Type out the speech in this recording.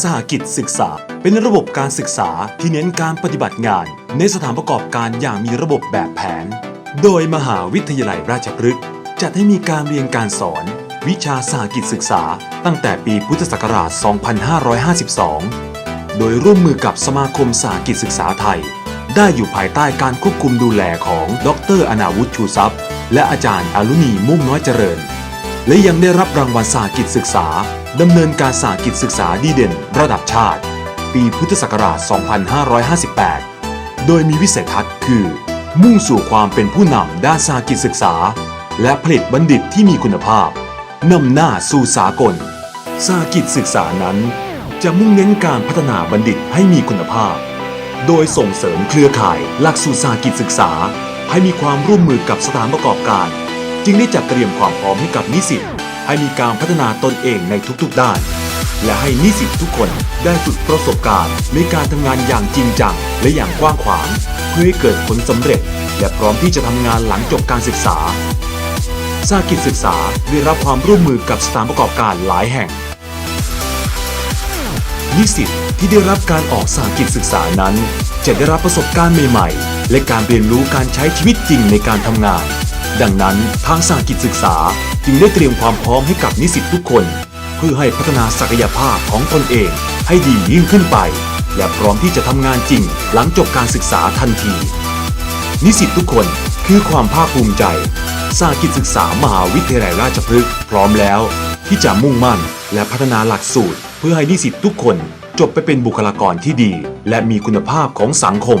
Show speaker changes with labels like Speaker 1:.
Speaker 1: สหกิจศึกษา เป็นระบบการศึกษาที่เน้นการปฏิบัติงาน ในสถานประกอบการอย่างมีระบบแบบแผน โดยมหาวิทยาลัยราชพฤกษ์จัดให้มีการเรียนการสอน วิชาสหกิจศึกษา ตั้งแต่ปีพุทธศักราช 2552 โดยร่วมมือกับสมาคมสหกิจศึกษาไทย ได้อยู่ภายใต้การควบคุมดูแลของดรอนาวุฒิชูทรัพย์ และอาจารย์อรุณีมุ่งน้อยเจริญ และยังได้รับรางวัลสาหกิจศึกษา ดำเนินการสาหกิจศึกษาดีเด่น ระดับชาติ ปีพุทธศักราช 2558 โดยมีวิสัยทัศน์คือ มุ่งสู่ความเป็นผู้นำด้านสาหกิจศึกษา และผลิตบัณฑิตที่มีคุณภาพนำหน้าสู่สากลสาหกิจศึกษานั้น จะมุ่งเน้นการพัฒนาบัณฑิตให้มีคุณภาพ โดยส่งเสริมเครือข่ายหลักสูตรสากิจศึกษา ให้มีความร่วมมือกับสถานประกอบการ จึงได้จัดเตรียมความพร้อมให้กับนิสิตให้มีการพัฒนาตนเองในทุกๆด้าน และให้นิสิตทุกคนได้ฝึกประสบการณ์ในการทำงานอย่างจริงจังและอย่างกว้างขวาง เพื่อให้เกิดผลสำเร็จ และพร้อมที่จะทำงานหลังจบการศึกษาสากิจศึกษาได้รับความร่วมมือกับสถานประกอบการหลายแห่ง นิสิตที่ได้รับการออกสากิจศึกษานั้น จะได้รับประสบการณ์ใหม่ ๆ และการเรียนรู้การใช้ชีวิตจริงในการทำงาน ดังนั้นทางสากิจศึกษาจึงได้เตรียมความพร้อมให้กับนิสิตทุกคน เพื่อให้พัฒนาศักยภาพของตนเอง ให้ดียิ่งขึ้นไป และพร้อมที่จะทำงานจริง หลังจบการศึกษาทันที นิสิตทุกคนคือความภาคภูมิใจสากิจศึกษามหาวิทยาลัยราชพฤกษ์พร้อมแล้ว ที่จะมุ่งมั่นและพัฒนาหลักสูตร เพื่อให้นิสิตทุกคนจบไปเป็นบุคลากรที่ดี และมีคุณภาพของสังคม